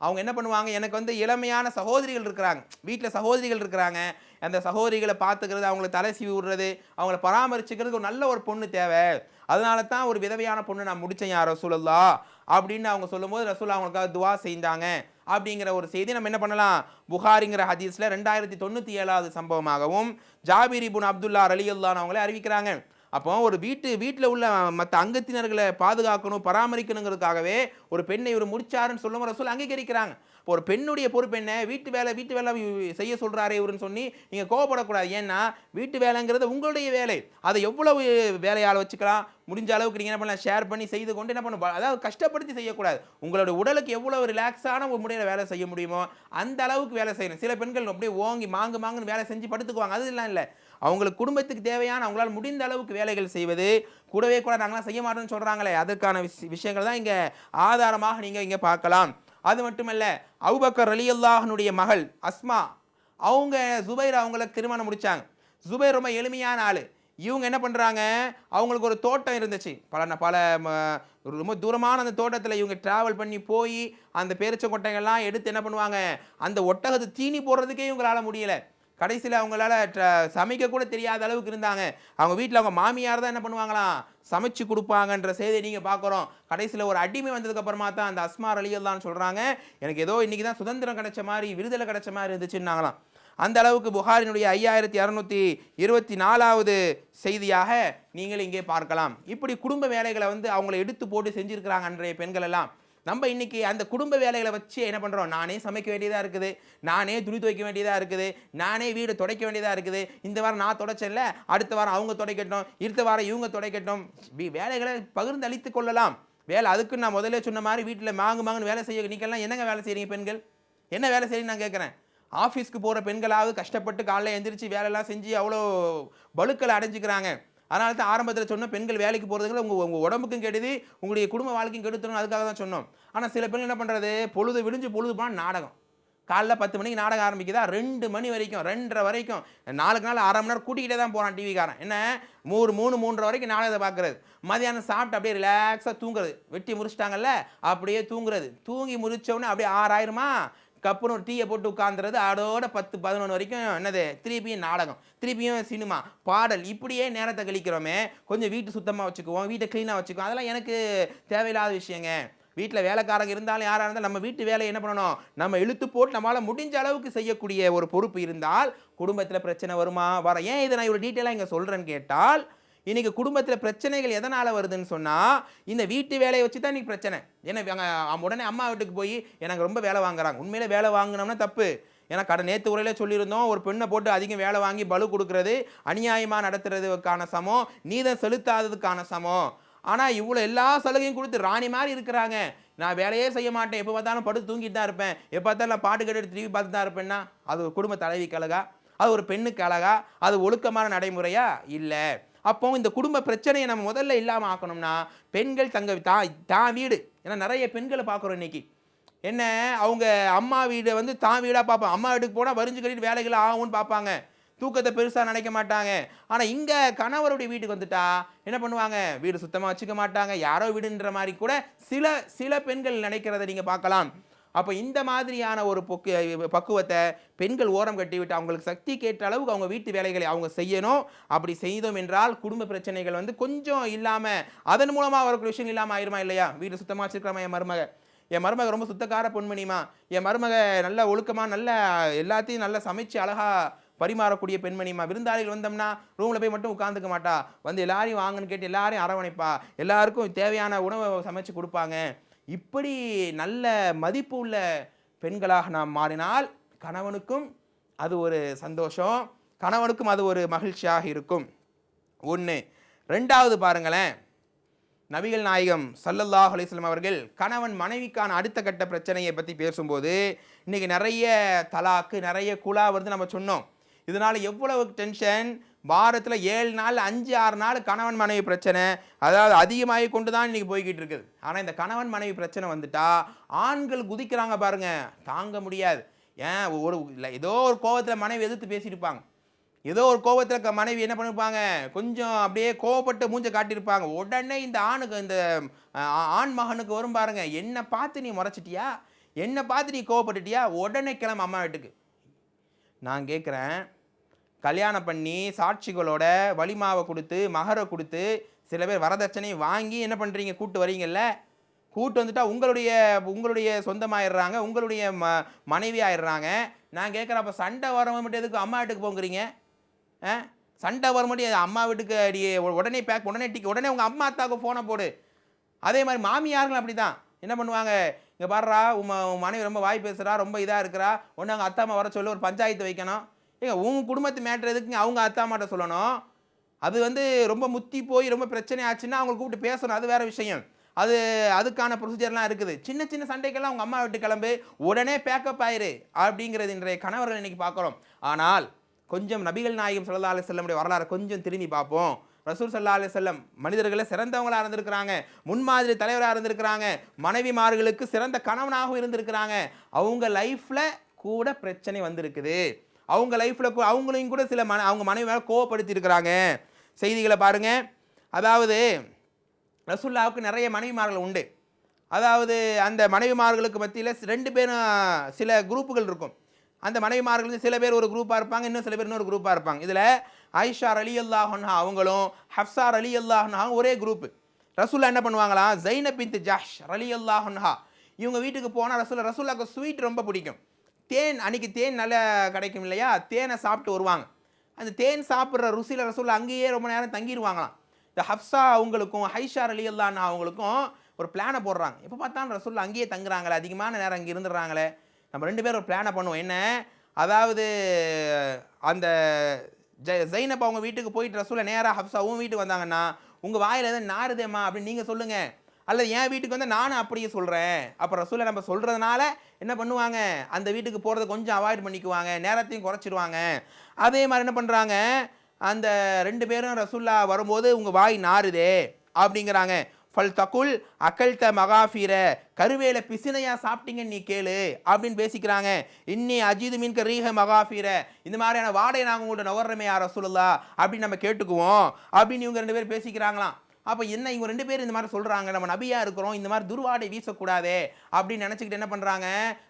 அவங்க என்ன பண்ணுவாங்க? எனக்கு வந்து இளமையான சகோதரிகள் இருக்கிறாங்க. வீட்டில் சகோதரிகள் இருக்கிறாங்க. அந்த சகோதரிகளை பார்த்துக்கிறது அவங்கள தலை சீவி விடுறது அவங்கள பராமரிச்சுக்கிறதுக்கு ஒரு நல்ல ஒரு பொண்ணு தேவை. அதனால தான் ஒரு விதவையான பொண்ணு நான் முடித்தேன் யார் ரசூலல்லா அப்படின்னு அவங்க சொல்லும்போது ரசூல் அவங்களுக்காக துவா செஞ்சாங்க அப்படிங்கிற ஒரு செய்தி. நம்ம என்ன பண்ணலாம்? புகாரிங்கிற ஹதீஸில் ரெண்டாயிரத்தி தொண்ணூற்றி ஏழாவது சம்பவமாகவும் ஜாபீர் இபுன் அப்துல்லா ரலியுல்லான் அவங்களே அறிவிக்கிறாங்க. அப்போ ஒரு வீட்டு வீட்டில் உள்ள மற்ற அங்கத்தினர்களை பாதுகாக்கணும் பராமரிக்கணுங்கிறதுக்காகவே ஒரு பெண்ணை இவர் முடிச்சாருன்னு சொல்லும் ரசூல் அங்கீகரிக்கிறாங்க. இப்போ ஒரு பெண்ணுடைய பொறுப்பு என்ன? வீட்டு வேலை வீட்டு வேலை செய்ய சொல்கிறாரே இவருன்னு சொல்லி நீங்கள் கோவப்படக்கூடாது. ஏன்னா வீட்டு வேலைங்கிறது உங்களுடைய வேலை. அதை எவ்வளவு வேலையால் வச்சுக்கலாம்? முடிஞ்ச அளவுக்கு நீங்கள் என்ன பண்ணலாம்? ஷேர் பண்ணி செய்து கொண்டு என்ன பண்ண அதாவது கஷ்டப்படுத்தி செய்யக்கூடாது. உங்களுடைய உடலுக்கு எவ்வளோ ரிலாக்ஸான ஒரு முறையில் வேலை செய்ய முடியுமோ அந்த அளவுக்கு வேலை செய்யணும். சில பெண்கள் அப்படியே ஓங்கி மாங்கு மாங்குன்னு வேலை செஞ்சு படுத்துக்குவாங்க. அதெல்லாம் இல்லை. அவங்களுக்கு குடும்பத்துக்கு தேவையான அவங்களால் முடிந்த அளவுக்கு வேலைகள் செய்வது கூடவே கூட நாங்களாம் செய்ய மாட்டோம்னு சொல்கிறாங்களே அதற்கான விஷயங்கள் தான் இங்கே ஆதாரமாக நீங்கள் இங்கே பார்க்கலாம். அது மட்டுமல்ல அவுபக்கர் ரலியல்லாஹனுடைய மகள் அஸ்மா அவங்க ஜுபைர் அவங்கள திருமணம் முடித்தாங்க ஜுபைர் ரொம்ப எளிமையான ஆள். இவங்க என்ன பண்ணுறாங்க அவங்களுக்கு ஒரு தோட்டம் இருந்துச்சு. பல ந- பல ம, ரொம்ப தூரமான அந்த தோட்டத்தில் இவங்க ட்ராவல் பண்ணி போய் அந்த பேரிச்ச கொட்டைகள்லாம் எடுத்து என்ன பண்ணுவாங்க? அந்த ஒட்டகத்தை தீனி போடுறதுக்கே இவங்களால முடியலை. கடைசியில் அவங்களால சமைக்க கூட தெரியாத அளவுக்கு இருந்தாங்க. அவங்க வீட்டில் அவங்க மாமியார் தான் என்ன பண்ணுவாங்களாம்? சமைச்சு கொடுப்பாங்கன்ற செய்தியை நீங்கள் பார்க்குறோம் கடைசியில் ஒரு அடிமை வந்ததுக்கப்புறமா தான் அந்த அஸ்மார் தான் சொல்கிறாங்க எனக்கு ஏதோ இன்றைக்கி தான் சுதந்திரம் கிடைச்ச மாதிரி விடுதலை கிடைச்ச மாதிரி இருந்துச்சுன்னாங்களாம். அந்த அளவுக்கு புகாரினுடைய ஐயாயிரத்தி அறநூற்றி இருபத்தி நாலாவது செய்தியாக நீங்கள் இங்கே பார்க்கலாம். இப்படி குடும்ப வேலைகளை வந்து அவங்கள எடுத்து போட்டு செஞ்சுருக்கிறாங்க அன்றைய பெண்கள் எல்லாம். நம்ம இன்றைக்கி அந்த குடும்ப வேலைகளை வச்சு என்ன பண்ணுறோம் நானே சமைக்க வேண்டியதாக இருக்குது. நானே துணி துவைக்க வேண்டியதாக இருக்குது. நானே வீடு துடைக்க வேண்டியதாக இருக்குது. இந்த வாரம் நான் துடைச்சேன்ல அடுத்த வாரம் அவங்க துடைக்கட்டும் அடுத்த வாரம் இவங்க துடைக்கட்டும். வேலைகளை பகிர்ந்து அளித்து கொள்ளலாம். வேலை அதுக்கு நான் முதல்ல சொன்ன மாதிரி வீட்டில் மாங்கு மாங்குன்னு வேலை செய்ய நீங்கள்லாம் என்னங்க வேலை செய்கிறீங்க பெண்கள்? என்ன வேலை செய்றீங்க நான் கேட்குறேன். ஆஃபீஸ்க்கு போகிற பெண்களாவது கஷ்டப்பட்டு காலைல எழுந்திரிச்சு வேலையெல்லாம் செஞ்சு அவ்வளோ பலுக்களை அடைஞ்சிக்கிறாங்க. அதனால தான் ஆரம்பத்தில் சொன்னோம் பெண்கள் வேலைக்கு போகிறதுக்கு உங்கள் உங்கள் உடம்புக்கும் கெடுது உங்களுடைய குடும்ப வாழ்க்கையும் கெடுத்துரும் அதுக்காக தான் சொன்னோம். ஆனால் சில பெண்கள் என்ன பண்ணுறது பொழுது விடிஞ்சு பொழுது போனால் நாடகம். காலைல பத்து மணிக்கு நாடகம் ஆரம்பிக்குதா? ரெண்டு மணி வரைக்கும் ரெண்டரை வரைக்கும். நாளுக்கு நாள் அரை மணி நேரம் கூட்டிக்கிட்டே தான் போகிறான் டிவிக்காரன். என்ன? மூணு மூணு மூன்றரை வரைக்கும் நாடகத்தை பார்க்குறது. மதியானம் சாப்பிட்டு அப்படியே ரிலாக்ஸாக தூங்குறது. வெட்டி முறிச்சிட்டாங்கல்ல அப்படியே தூங்குறது. தூங்கி முறிச்சோடனே அப்படியே ஆறாயிரமா? கப்புன்னு ஒரு டீயை போட்டு உட்காந்துறது அதோட பத்து பதினொன்று வரைக்கும் என்னது திருப்பியும் நாடகம் திருப்பியும் சினிமா பாடல் இப்படியே நேரத்தை கழிக்கிறோமே கொஞ்சம் வீட்டு சுத்தமாக வச்சுக்குவோம் வீட்டை க்ளீனாக வச்சுக்குவோம். அதெல்லாம் எனக்கு தேவையில்லாத விஷயங்க. வீட்டில் வேலைக்காரங்க இருந்தாலும் யாராக இருந்தாலும் நம்ம வீட்டு வேலையை என்ன பண்ணணும்? நம்ம இழுத்து போட்டு நம்மளால் முடிஞ்ச அளவுக்கு செய்யக்கூடிய ஒரு பொறுப்பு இருந்தால் குடும்பத்தில் பிரச்சனை வருமா? வர ஏன் இதை நான் இவ்வளோ டீட்டெயிலாக இங்கே சொல்கிறேன்னு கேட்டால் இன்றைக்கி குடும்பத்தில் பிரச்சனைகள் எதனால் வருதுன்னு சொன்னால் இந்த வீட்டு வேலையை வச்சு தான் இன்றைக்கி பிரச்சனை. ஏன்னா உடனே அம்மா வீட்டுக்கு போய் எனக்கு ரொம்ப வேலை வாங்குறாங்க. உண்மையிலே வேலை வாங்கினோம்னா தப்பு. ஏன்னா கடை நேற்று உரையில சொல்லியிருந்தோம் ஒரு பெண்ணை போட்டு அதிகம் வேலை வாங்கி பலு கொடுக்கறது அநியாயமாக நடத்துறதுக்கான சமம் நீதம் செலுத்தாததுக்கான சமம். ஆனால் இவ்வளோ எல்லா சலுகையும் கொடுத்து ராணி மாதிரி இருக்கிறாங்க. நான் வேலையே செய்ய மாட்டேன். எப்போ பார்த்தாலும் படுத்து தூங்கிட்டு தான் இருப்பேன். எப்போ பார்த்தாலும் நான் பாட்டு கேட்டு டிவி பார்த்து தான் இருப்பேன்னா அது ஒரு குடும்ப தலைவி கழகா அது ஒரு பெண்ணுக்கு அழகா அது ஒழுக்கமான நடைமுறையா? இல்லை. அப்போ இந்த குடும்ப பிரச்சனையை நம்ம முதல்ல இல்லாமல் ஆக்கணும்னா பெண்கள் தங்க தான் தான் வீடு. ஏன்னா நிறைய பெண்களை பார்க்குறோம் இன்னைக்கு. என்ன அவங்க அம்மா வீடை வந்து தான் வீடாக பார்ப்போம் அம்மா வீட்டுக்கு போனால் வரிஞ்சு கட்டிட்டு வேலைகள் ஆகும்னு பார்ப்பாங்க. தூக்கத்தை பெருசாக நினைக்க மாட்டாங்க. ஆனால் இங்கே கணவருடைய வீட்டுக்கு வந்துட்டா என்ன பண்ணுவாங்க? வீடு சுத்தமாக வச்சுக்க மாட்டாங்க. யாரோ வீடுன்ற மாதிரி கூட சில சில பெண்கள் நினைக்கிறத நீங்கள் பார்க்கலாம். அப்போ இந்த மாதிரியான ஒரு பொக்கு பக்குவத்தை பெண்கள் ஓரம் கட்டிவிட்டு அவங்களுக்கு சக்தி கேட்ட அளவுக்கு அவங்க வீட்டு வேலைகளை அவங்க செய்யணும். அப்படி செய்தோம் என்றால் குடும்ப பிரச்சனைகள் வந்து கொஞ்சம் இல்லாமல் அதன் மூலமாக அவருக்கு விஷயம் இல்லாமல் ஆயிருமா இல்லையா? வீடு சுத்தமாக வச்சுருக்கலாமா என் மருமக? என் மருமக ரொம்ப சுத்தக்கார பொன்மணிமா என் மருமக நல்ல ஒழுக்கமாக நல்ல எல்லாத்தையும் நல்லா சமைச்சு அழகாக பரிமாறக்கூடிய பெண்மணிமா விருந்தாளிகள் வந்தோம்னா ரூமில் போய் மட்டும் உட்காந்துக்க மாட்டா. வந்து எல்லாரையும் வாங்கன்னு கேட்டு எல்லாரையும் அரவணைப்பா. எல்லாருக்கும் தேவையான உணவை சமைச்சு கொடுப்பாங்க. இப்படி நல்ல மதிப்பு உள்ள பெண்களாக நாம் மாறினால் கணவனுக்கும் அது ஒரு சந்தோஷம் கணவனுக்கும் அது ஒரு மகிழ்ச்சியாக இருக்கும். ஒன்று ரெண்டாவது பாருங்களேன். நபிகள் நாயகம் சல்லல்லாஹ் அலிஸ்லாம் அவர்கள் கணவன் மனைவிக்கான அடுத்த கட்ட பிரச்சனையை பற்றி பேசும்போது இன்றைக்கி நிறைய தலாக்கு நிறைய குலா வருது நம்ம சொன்னோம். இதனால் எவ்வளவு டென்ஷன் வாரத்தில் ஏழு நாள் அஞ்சு ஆறு நாள் கணவன் மனைவி பிரச்சனை. அதாவது அதிகமாகி கொண்டு தான் இன்றைக்கி போய்கிட்டு இருக்குது. ஆனால் இந்த கணவன் மனைவி பிரச்சனை வந்துட்டா ஆண்கள் குதிக்கிறாங்க பாருங்கள் தாங்க முடியாது. ஏன்? ஒரு இல்லை ஏதோ ஒரு கோவத்தில் மனைவி எதிர்த்து பேசியிருப்பாங்க. ஏதோ ஒரு கோபத்தில் க மனைவி என்ன பண்ணிருப்பாங்க? கொஞ்சம் அப்படியே கோவப்பட்டு மூஞ்ச காட்டியிருப்பாங்க. உடனே இந்த ஆணுக்கு இந்த ஆண் மகனுக்கு வரும் பாருங்க. என்னை பார்த்து நீ முறைச்சிட்டியா? என்னை பார்த்து நீ கோவப்பட்டுட்டியா? உடனே கிளம்ப அம்மா வீட்டுக்கு. நான் கேட்குறேன் கல்யாணம் பண்ணி சாட்சிகளோட வலிமாவை கொடுத்து மகரை கொடுத்து சில பேர் வரதட்சணை வாங்கி என்ன பண்ணுறீங்க கூட்டு வரீங்கல்ல? கூட்டு வந்துட்டா உங்களுடைய உங்களுடைய சொந்தமாயிடுறாங்க உங்களுடைய ம மனைவி ஆயிடுறாங்க நான் கேட்குறேன் அப்போ சண்டை வர மட்டும் எதுக்கு அம்மா வீட்டுக்கு போங்கிறீங்க? ஆ? சண்டை வர மட்டும் அம்மா வீட்டுக்கு அடி உடனே பேக் உடனே டிக்கெட் உடனே உங்கள் அம்மா அத்தாவுக்கு ஃபோனை போடு. அதே மாதிரி மாமியார்களும் அப்படி தான் என்ன பண்ணுவாங்க? இங்கே பாடுறா உன் மனைவி ரொம்ப வாய் பேசுகிறா ரொம்ப இதாக இருக்கிறா. ஒன்று அங்கே அத்தாம்மா வர சொல்லி ஒரு பஞ்சாயத்து வைக்கணும். ஏங்க உங்கள் குடும்பத்து மேட்ரு எதுக்குங்க அவங்க அத்தா அம்மாட்ட சொல்லணும்? அது வந்து ரொம்ப முத்தி போய் ரொம்ப பிரச்சனை ஆச்சுன்னா அவங்களை கூப்பிட்டு பேசணும். அது வேற விஷயம். அது அதுக்கான ப்ரொசீஜர்லாம் இருக்குது. சின்ன சின்ன சண்டைக்கெல்லாம் அவங்க அம்மா விட்டு கிளம்பு. உடனே பேக்கப் ஆயிரு அப்படிங்கிறது இன்றைய கணவர்கள் இன்னைக்கு பார்க்குறோம். ஆனால் கொஞ்சம் நபிகள் நாயகம் சல்லா அலி செல்லமுடைய வரலாறு கொஞ்சம் திரும்பி பார்ப்போம். ரசூல் சல்லா அலி செல்லம் மனிதர்களை சிறந்தவங்களாக இருந்திருக்கிறாங்க. முன்மாதிரி தலைவராக இருந்திருக்கிறாங்க. மனைவிமார்களுக்கு சிறந்த கணவனாகவும் இருந்திருக்கிறாங்க. அவங்க லைஃப்பில் கூட பிரச்சனை வந்திருக்குது. அவங்க லைஃப்பில் அவங்களையும் கூட சில மன அவங்க மனைவி மேலே கோவப்படுத்தியிருக்கிறாங்க. செய்திகளை பாருங்கள் அதாவது ரசுல்லாவுக்கு நிறைய மனைவிமார்கள் உண்டு. அதாவது அந்த மனைவிமார்களுக்கு மத்தியில் ரெண்டு பேரும் சில குரூப்புகள் இருக்கும். அந்த மனைவிமார்கள் சில பேர் ஒரு குரூப்பாக இருப்பாங்க இன்னும் சில பேர் இன்னொரு குரூப்பாக இருப்பாங்க. இதில் ஐஷார் அலி அல்லாஹன்ஹா அவங்களும் ஹப்சார் அலி அல்லாஹன்ஹா ஒரே குரூப்பு. ரசூல்லா என்ன பண்ணுவாங்களா? ஜைனப் பின்த் ஜாஷ் அலி அல்லாஹன்ஹா இவங்க வீட்டுக்கு போனால் ரசூல்லா ரசுல்லாவுக்கு ஸ்வீட் ரொம்ப பிடிக்கும். தேன் அன்னைக்கு தேன் நல்லா கிடைக்கும் இல்லையா? தேனை சாப்பிட்டு வருவாங்க. அந்த தேன் சாப்பிட்ற ருசியில் ரசூல்லா அங்கேயே ரொம்ப நேரம் தங்கிடுவாங்களாம் இந்த ஹப்ஸா அவங்களுக்கும் ஹைஷார் அலி அல்லான்னு அவங்களுக்கும் ஒரு பிளானை போடுறாங்க. எப்போ பார்த்தாலும் ரசூல்லா அங்கேயே தங்குறாங்களே அதிகமான நேரம் அங்கே இருந்துடுறாங்களே. நம்ம ரெண்டு பேரும் ஒரு பிளானை பண்ணுவோம். என்ன? அதாவது அந்த ஜ ஜைனப் அவங்க வீட்டுக்கு போயிட்டு ரசூலை நேராக ஹப்சா வீட்டுக்கு வந்தாங்கன்னா உங்கள் வாயில் எதுவும் நாறுதேம்மா அப்படின்னு நீங்கள் சொல்லுங்கள் அல்லது என் வீட்டுக்கு வந்து நானும் அப்படியே சொல்கிறேன் அப்போ ரசூலை நம்ம சொல்கிறதுனால என்ன பண்ணுவாங்க? அந்த வீட்டுக்கு போகிறத கொஞ்சம் அவாய்ட் பண்ணிக்குவாங்க. நேரத்தையும் குறைச்சிடுவாங்க அதே மாதிரி என்ன பண்ணுறாங்க அந்த ரெண்டு பேரும் ரசூல்லா வரும்போது உங்கள் வாய் நாறுதே அப்படிங்கிறாங்க. ஃபல் தகுல் அகல்த மகாஃபீர. கருவேல பிசினையா சாப்பிட்டீங்கன்னு நீ கேளு அப்படின்னு பேசிக்கிறாங்க. இன்னி அஜிது மீன் ரீஹ மகாஃபீர. இந்த மாதிரியான வாடகை நாங்கள் உங்கள்கிட்ட நவர்றமே யார் ரசூலுல்லா அப்படின்னு நம்ம கேட்டுக்குவோம் அப்படின்னு இவங்க ரெண்டு பேரும் பேசிக்கிறாங்களாம். அப்போ என்ன இவங்க ரெண்டு பேரும் இந்த மாதிரி சொல்கிறாங்க நம்ம நபியாக இருக்கிறோம் இந்த மாதிரி துர்வாடை வீசக்கூடாதே அப்படின்னு நினச்சிக்கிட்டு என்ன பண்ணுறாங்க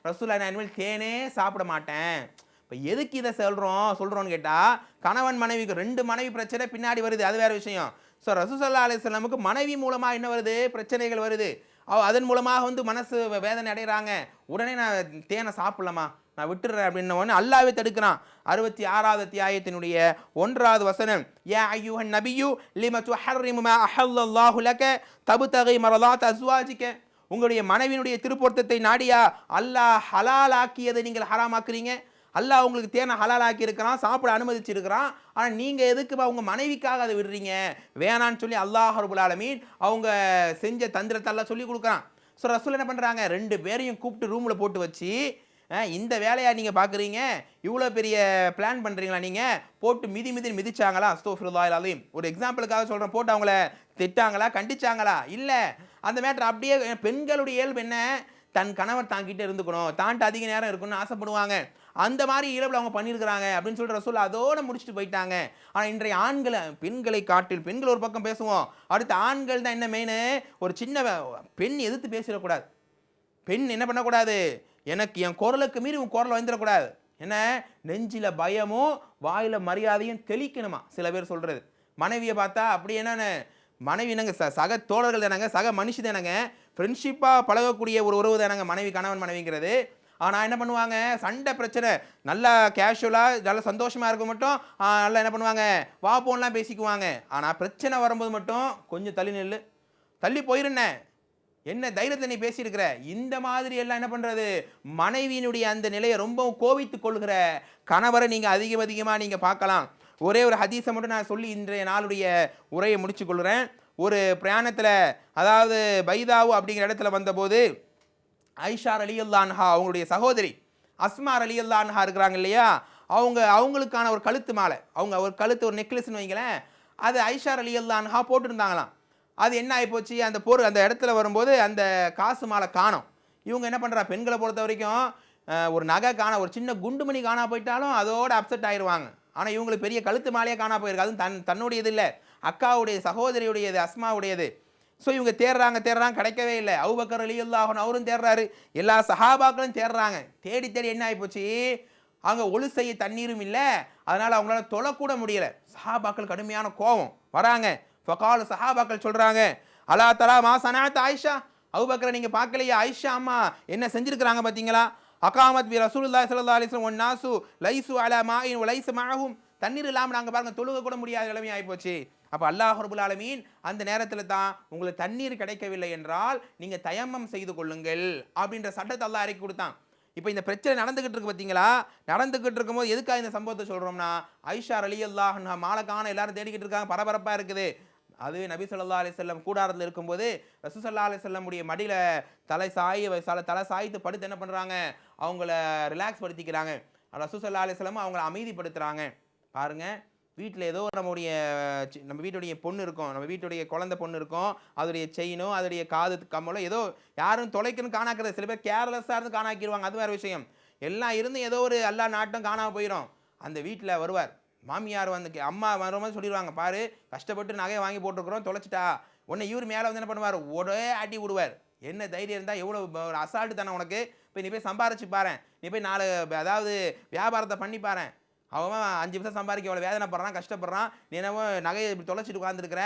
ரசூலா நான் இனிமேல் தேனே சாப்பிட மாட்டேன். இப்போ எதுக்கு இதை சொல்கிறோம் சொல்கிறோன்னு கேட்டால் கணவன் மனைவிக்கு ரெண்டு மனைவி பிரச்சனை பின்னாடி வருது அது வேறு விஷயம். ஸோ ரசூசல்லா அலிஸ்லாமுக்கு மனைவி மூலமாக என்ன வருது? பிரச்சனைகள் வருது. அவ அதன் மூலமாக வந்து மனசு வேதனை அடைகிறாங்க உடனே நான் தேனை சாப்பிடலாமா? நான் விட்டுறேன் அப்படின்ன உடனே அல்லாவே தடுக்கிறான். அறுபத்தி ஆறாவது அத்தியாயத்தினுடைய ஒன்றாவது வசனம் ஏ ஐயுஹன் நபியு லிம துஹர்ரிமு அஹல்லாஹுலக தபு தகை தபுதகை மரலாத் அஸ்வாஜிக்க உங்களுடைய மனைவியினுடைய திருப்பொருத்தத்தை நாடியா? அல்லாஹ் ஹலாலாக்கியதை நீங்கள் ஹராமாக்குறீங்க. அல்லாஹ் உங்களுக்கு தேனை ஹலாலாக்கி இருக்கிறான் சாப்பிட அனுமதிச்சிருக்கிறான். ஆனால் நீங்கள் எதுக்குப்பா உங்கள் மனைவிக்காக அதை விடுறீங்க? வேணான்னு சொல்லி அல்லாஹ் ரபுல் ஆலமீன் அவங்க செஞ்ச தந்திரத்தெல்லாம் சொல்லி கொடுக்குறான். ஸோ ரசூல் என்ன பண்ணுறாங்க ரெண்டு பேரையும் கூப்பிட்டு ரூமில் போட்டு வச்சு இந்த வேலையை நீங்கள் பார்க்குறீங்க இவ்வளோ பெரிய பிளான் பண்ணுறீங்களா நீங்கள் போட்டு மிதி மிதி மிதிச்சாங்களா? அஸ்தோஃபிருல்லாஹ் அலீம் ஒரு எக்ஸாம்பிளுக்காக சொல்கிறேன் போட்டு அவங்கள திட்டாங்களா? கண்டிச்சாங்களா? இல்லை. அந்த மேட்ரு அப்படியே பெண்களுடைய இயல்பு என்ன? தன் கணவர் தாங்கிட்டே இருந்துக்கணும். தான்ட்டு அதிக நேரம் இருக்கணும்னு ஆசைப்படுவாங்க. அந்த மாதிரி இயல்பில் அவங்க பண்ணியிருக்கிறாங்க அப்படின்னு சொல்கிற ரசூல் அதோட முடிச்சுட்டு போயிட்டாங்க. ஆனால் இன்றைய ஆண்களை பெண்களை காட்டில் பெண்கள் ஒரு பக்கம் பேசுவோம். அடுத்து ஆண்கள் தான் என்ன மெயின் ஒரு சின்ன பெண் எதிர்த்து பேசிடக்கூடாது. பெண் என்ன பண்ணக்கூடாது? எனக்கு என் குரலுக்கு மீறி உன் குரல் வந்துடக்கூடாது. என்ன? நெஞ்சில் பயமும் வாயில் மரியாதையும் தெளிக்கணுமா? சில பேர் சொல்கிறது மனைவியை பார்த்தா அப்படி என்னென்ன? மனைவி என்னங்க? ச சக தோழர்கள் தானங்க சக மனுஷி தானங்க. ஃப்ரெண்ட்ஷிப்பாக பழகக்கூடிய ஒரு உறவு தானங்க மனைவி கணவன் மனைவிங்கிறது. ஆனால் என்ன பண்ணுவாங்க? சண்டை பிரச்சனை. நல்லா கேஷுவலாக நல்லா சந்தோஷமாக இருக்க மட்டும் நல்லா என்ன பண்ணுவாங்க? வா போன்லாம் பேசிக்குவாங்க. ஆனால் பிரச்சனை வரும்போது மட்டும் கொஞ்சம் தள்ளி நெல் தள்ளி போயிருந்தேன் என்ன தைரியத்தை நீ பேசியிருக்கிற? இந்த மாதிரி எல்லாம் என்ன பண்ணுறது மனைவியினுடைய அந்த நிலையை ரொம்ப கோவித்து கொள்கிற கணவரை நீங்கள் அதிகம் அதிகமாக நீங்கள் பார்க்கலாம். ஒரே ஒரு ஹதீஸை மட்டும் நான் சொல்லி இன்றைய நாளுடைய உரையை முடிச்சு கொள்கிறேன். ஒரு பிரயாணத்தில் அதாவது பைதாவு அப்படிங்கிற இடத்துல வந்தபோது ஐஷார் அலியுல்லான்ஹா அவங்களுடைய சகோதரி அஸ்மார் அலியுல்லான்ஹா இருக்கிறாங்க இல்லையா? அவங்க அவங்களுக்கான ஒரு கழுத்து மாலை. அவங்க ஒரு கழுத்து ஒரு நெக்லஸ்னு வைங்களேன். அது ஐஷார் அலியுல்லான்ஹா போட்டிருந்தாங்களாம். அது என்ன ஆகிப்போச்சு அந்த போர் அந்த இடத்துல வரும்போது அந்த காசு மாலை காணோம். இவங்க என்ன பண்ணுறா பெண்களை பொறுத்த வரைக்கும் ஒரு நகை காண ஒரு சின்ன குண்டுமணி காணா போயிட்டாலும் அதோட அப்செட் ஆயிடுவாங்க ஆனால் இவங்களுக்கு பெரிய கழுத்து மாலையே காணா போயிருக்கு. அதுவும் தன் தன்னுடையது இல்லை. அக்காவுடைய சகோதரியுடையது அஸ்மாவுடையது. ஸோ இவங்க தேடுறாங்க தேடுறாங்க கிடைக்கவே இல்லை. அவுபக்கர் அலி அவரும் தேடுறாரு எல்லா சஹாபாக்களும் தேடுறாங்க தேடி தேடி என்ன ஆகிப்போச்சு அங்கே ஒழு செய்ய தண்ணீரும் இல்லை. அதனால் அவங்களால தொழக்கூட முடியல. சஹாபாக்கள் கடுமையான கோபம். வராங்க. ஃபகால் சஹாபாக்கள் சொல்கிறாங்க அலா தலா மா சனாத் ஆயிஷா? அவுபக்கரை நீங்கள் பார்க்கலையா ஆயிஷா அம்மா என்ன செஞ்சுருக்குறாங்க பார்த்தீங்களா? அகாமத் பி ரசூலுல்லாஹி சல்லா அலிஸ்லம் ஒன் நாசு லைசு அலா மாயின் லைசு மாகும் தண்ணீர் இல்லாமல் நாங்கள் பாருங்கள் தொழுக கூட முடியாத நிலைமை ஆகிப்போச்சு அப்போ அல்லாஹ் ரபுல் ஆலமீன் அந்த நேரத்தில் தான் உங்களுக்கு தண்ணீர் கிடைக்கவில்லை என்றால் நீங்கள் தயமம் செய்து கொள்ளுங்கள் அப்படின்ற சட்டத்தை அல்லாஹ் இறக்கி கொடுத்தான். இப்போ இந்த பிரச்சனை நடந்துகிட்டு இருக்கு பார்த்தீங்களா? நடந்துகிட்டு இருக்கும்போது எதுக்காக இந்த சம்பவத்தை சொல்கிறோம்னா ஐஷா அலி அல்லாஹ் மாலை காண எல்லாரும் தேடிக்கிட்டு இருக்காங்க பரபரப்பாக இருக்குது. அதுவே நபி சொல்லா அலி செல்லம் கூடாரத்தில் இருக்கும்போது ரசூ சல்லா அலி செல்லமுடைய மடியில் தலை சாய தலை தலை சாய்த்து படுத்து என்ன பண்ணுறாங்க அவங்கள ரிலாக்ஸ் படுத்திக்கிறாங்க. ரசூ சல்லா அலி செல்லமும் அவங்கள அமைதிப்படுத்துகிறாங்க பாருங்க வீட்டில் ஏதோ நம்முடைய நம்ம வீட்டுடைய பொண்ணு இருக்கும். நம்ம வீட்டுடைய குழந்தை பொண்ணு இருக்கும். அதோடைய செயினோ அதோடைய காது கம்மலோ ஏதோ யாரும் தொலைக்கணும் காணாக்கிறது. சில பேர் கேர்லெஸ்ஸாக இருந்து காணாக்கிடுவாங்க. அது வேற விஷயம். எல்லாம் இருந்து ஏதோ ஒரு எல்லா நாட்டும் காணாம போயிடும் அந்த வீட்டில் வருவார். மாமியார் வந்து அம்மா வரும்போது சொல்லிடுவாங்க பாரு கஷ்டப்பட்டு நகையை வாங்கி போட்டிருக்கிறோம் தொலைச்சிட்டா. உடனே இவர் மேலே வந்து என்ன பண்ணுவார்? ஒரே ஆட்டி விடுவார். என்ன தைரியம் இருந்தால் எவ்வளோ ஒரு அசால்ட்டு தானே உனக்கு? இப்போ நீ போய் சம்பாரிச்சு பாரு. நீ போய் நாலு அதாவது வியாபாரத்தை பண்ணி பாரு. அவன் அஞ்சு நிமிஷம் சம்பாதிக்க எவ்வளோ வேதனைப்படுறான் கஷ்டப்படுறான். நீ என்னவோ நகையை இப்படி தொலைச்சிட்டு உட்காந்துருக்குற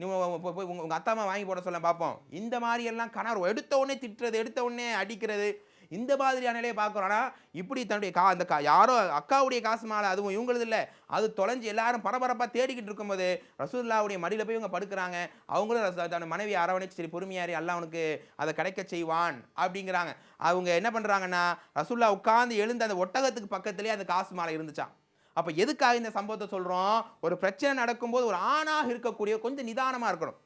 நீ போய் உங்கள் உங்கள் அத்தாமா வாங்கி போட சொல்ல பார்ப்போம் இந்த மாதிரி எல்லாம் கணவர் எடுத்த உடனே திட்டுறது எடுத்த உடனே அடிக்கிறது. இந்த மாதிரியான நிலையை பார்க்குறோம். ஆனால் இப்படி தன்னுடைய கா அந்த கா யாரோ அக்காவுடைய காசு மாலை அதுவும் இவங்களது இல்லை. அது தொலைஞ்சு எல்லாரும் பரபரப்பாக தேடிக்கிட்டு இருக்கும்போது ரசூல்லாவுடைய மடியில் போய் இவங்க படுக்கிறாங்க. அவங்களும் ரசூ- தன் மனைவி அரவணைச்சு சரி பொறுமையாரி அல்ல அவனுக்கு அதை கிடைக்க செய்வான் அப்படிங்கிறாங்க. அவங்க என்ன பண்ணுறாங்கன்னா ரசூல்லா உட்காந்து எழுந்து அந்த ஒட்டகத்துக்கு பக்கத்துலேயே அந்த காசு மாலை இருந்துச்சான் அப்போ எதுக்காக இந்த சம்பவத்தை சொல்கிறோம் ஒரு பிரச்சனை நடக்கும்போது ஒரு ஆணாக இருக்கக்கூடிய கொஞ்சம் நிதானமாக இருக்கணும்.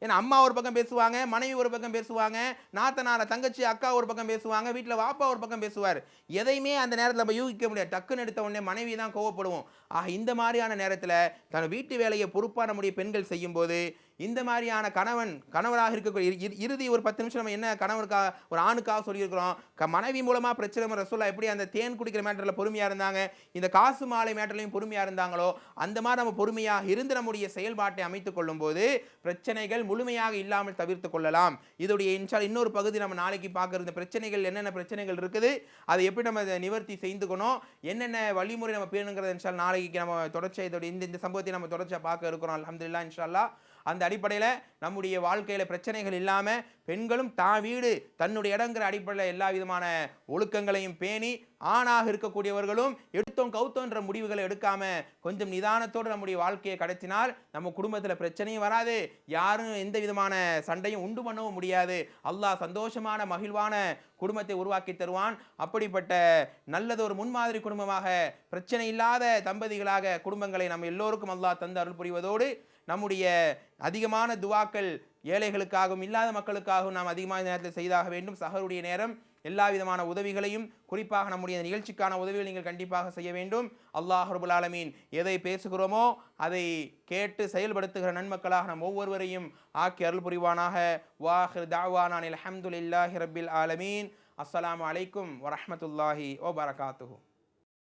ஏன்னா அம்மா ஒரு பக்கம் பேசுவாங்க மனைவி ஒரு பக்கம் பேசுவாங்க நாத்தனார தங்கச்சி அக்கா ஒரு பக்கம் பேசுவாங்க வீட்டில் வாப்பா ஒரு பக்கம் பேசுவார். எதையுமே அந்த நேரத்தில் நம்ம யூகிக்க முடியாது. டக்குன்னு எடுத்த உடனே மனைவி தான் கோவப்படுவோம். ஆக இந்த மாதிரியான நேரத்தில் தன் வீட்டு வேலையை பொறுப்பாக முடிய பெண்கள் செய்யும்போது இந்த மாதிரியான கணவன் கணவராக இருக்கக்கூடிய இறுதி ஒரு பத்து நிமிஷம் நம்ம என்ன கணவருக்காக ஒரு ஆணுக்காக சொல்லியிருக்கிறோம். க மனைவி மூலமாக பிரச்சனை ரசூலா எப்படி அந்த தேன் குடிக்கிற மேட்டரில் பொறுமையாக இருந்தாங்க இந்த காசு மாலை மேட்டர்லையும் பொறுமையாக இருந்தாங்களோ அந்த மாதிரி நம்ம பொறுமையாக இருந்து நம்முடைய செயல்பாட்டை அமைத்துக் கொள்ளும்போது பிரச்சனைகள் முழுமையாக இல்லாமல் தவிர்த்து கொள்ளலாம். இதோடைய இன்ஷால் இன்னொரு பகுதி நம்ம நாளைக்கு பார்க்குற இந்த பிரச்சனைகள் என்னென்ன பிரச்சனைகள் இருக்குது அதை எப்படி நம்ம அதை நிவர்த்தி செய்துக்கணும் என்னென்ன வழிமுறை நம்ம பேணுங்கிறத இன்ஷால் நாளைக்கு நம்ம தொடர்ச்சியாக இதோட இந்த இந்த சம்பவத்தை நம்ம தொடர்ச்சியாக பார்க்க இருக்கிறோம். அலமதுல்லா இன்ஷால்லா அந்த அடிப்படையில் நம்முடைய வாழ்க்கையில் பிரச்சனைகள் இல்லாமல் பெண்களும் தான் வீடு தன்னுடைய இடங்கிற அடிப்படையில் எல்லா விதமான ஒழுக்கங்களையும் பேணி ஆணாக இருக்கக்கூடியவர்களும் எடுத்தோம் கவுத்தோன்ற முடிவுகளை எடுக்காம கொஞ்சம் நிதானத்தோடு நம்முடைய வாழ்க்கையை கடத்தினால் நம்ம குடும்பத்தில் பிரச்சனையும் வராது. யாரும் எந்த விதமான சண்டையும் உண்டு பண்ணவும் முடியாது. அல்லாஹ் சந்தோஷமான மகிழ்வான குடும்பத்தை உருவாக்கி தருவான். அப்படிப்பட்ட நல்லது ஒரு முன்மாதிரி குடும்பமாக பிரச்சனை இல்லாத தம்பதிகளாக குடும்பங்களை நம்ம எல்லோருக்கும் அல்லாஹ் தந்து அருள் புரிவதோடு நம்முடைய அதிகமான துவாக்கள் ஏழைகளுக்காகவும் இல்லாத மக்களுக்காகவும் நாம் அதிகமான நேரத்தில் செய்தாக வேண்டும். சகருடைய நேரம் எல்லா விதமான உதவிகளையும் குறிப்பாக நம்முடைய நிகழ்ச்சிக்கான உதவிகள் நீங்கள் கண்டிப்பாக செய்ய வேண்டும். அல்லாஹ் ரபுல் ஆலமீன் எதை பேசுகிறோமோ அதை கேட்டு செயல்படுத்துகிற நன்மக்களாக நம் ஒவ்வொருவரையும் ஆக்கி அருள் புரிவானாக. வாஹிர் தாவானான் அல்ஹம்துலில்லாஹி ரபில் ஆலமீன். அஸ்ஸலாமு அலைக்கும் ஓ பரகாத்துஹூ